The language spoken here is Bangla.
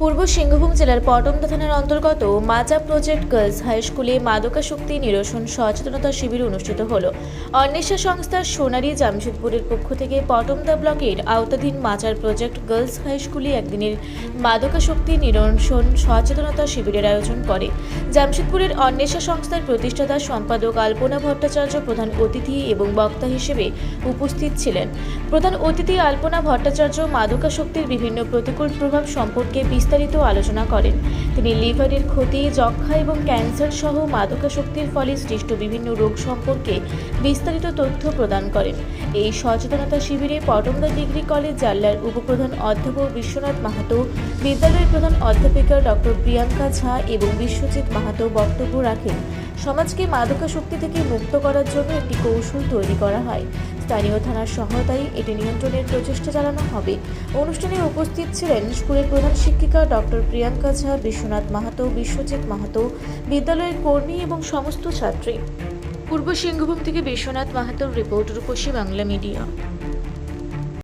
পূর্ব সিংভূম জেলার পটমদা থানার অন্তর্গত মাজা প্রজেক্ট গার্লস হাই স্কুলে মাদকাসক্তি নিরসন সচেতনতা শিবির অনুষ্ঠিত হল। অন্বেষা সংস্থার সোনালী জামশেদপুরের পক্ষ থেকে পটমদা ব্লকের আওতাধীন মাচার প্রজেক্ট গার্লস হাই স্কুলে একদিনের মাদকাসক্তি নিরসন সচেতনতা শিবিরের আয়োজন করে। জামশেদপুরের অন্বেষা সংস্থার প্রতিষ্ঠাতা সম্পাদক আলপনা ভট্টাচার্য প্রধান অতিথি এবং বক্তা হিসেবে উপস্থিত ছিলেন। প্রধান অতিথি আলপনা ভট্টাচার্য মাদকাসক্তির বিভিন্ন প্রতিকূল প্রভাব সম্পর্কে বিস্তারিত আলোচনা করেন। তিনি লিভারের ক্ষতি যক্ষা এবং ক্যান্সার সহ মাদকাসক্তির ফলে সৃষ্ট বিভিন্ন রোগ সম্পর্কে বিস্তারিত তথ্য প্রদান করেন। এই সচেতনতা শিবিরে পটমদা ডিগ্রি কলেজ জাল্লার উপপ্রধান অধ্যাপক বিশ্বনাথ মাহাতো, বিদ্যালয়ের প্রধান অধ্যাপিকা ডক্টর প্রিয়াঙ্কা ঝা এবং বিশ্বজিৎ মাহাতো বক্তব্য রাখেন। সমাজকে মাদকাসক্তি থেকে মুক্ত করার জন্য একটি কৌশল তৈরি করা হয়। স্থানীয় থানার সহায়তায় এটি নিয়ন্ত্রণের প্রচেষ্টা চালানো হবে। অনুষ্ঠানে উপস্থিত ছিলেন স্কুলের প্রধান শিক্ষিকা ডক্টর প্রিয়াঙ্কা ঝা, বিশ্বনাথ মাহাতো, বিশ্বজিৎ মাহাতো, বিদ্যালয়ের কর্মী এবং সমস্ত ছাত্রী। পূর্ব সিংহভূম থেকে বিশ্বনাথ মাহাতোর রিপোর্ট রূপসী বাংলা মিডিয়া।